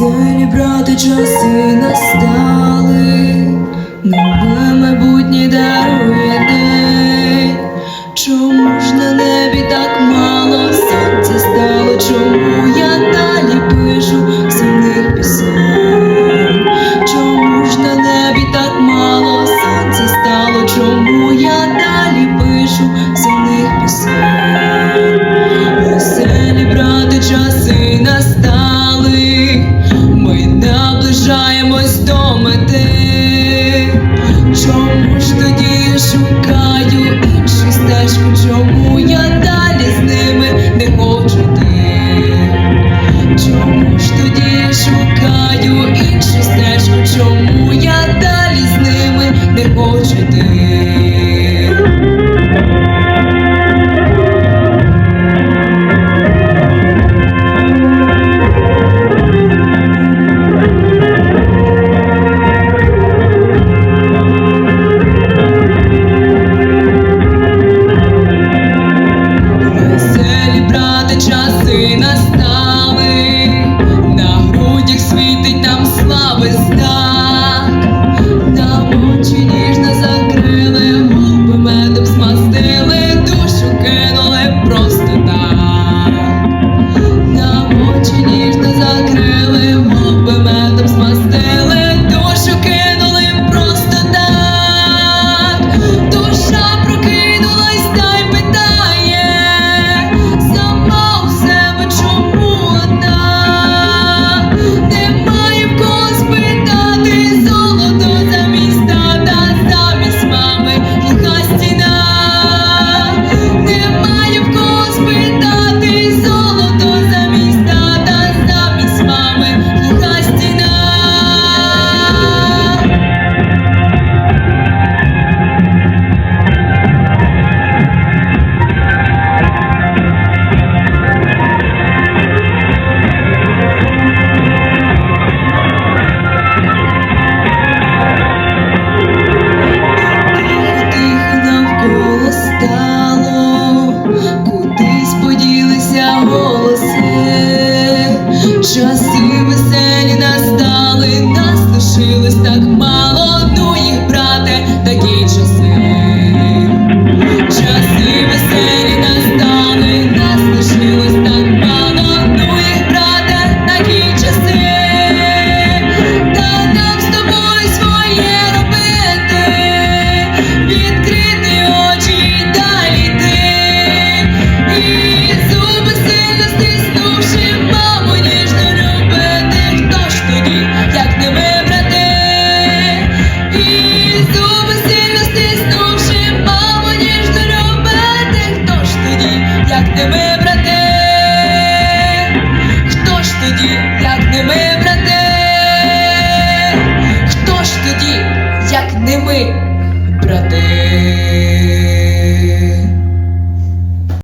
веселі брати часи настали, нове майбутнє дарує. Чому ж тоді шукаю іншу стежку? Чому я далі з ними не хочу ти? Чому ж тоді шукаю іншу стежку? Чому я далі з ними не хочу ти? Часи веселі нас ми, брати.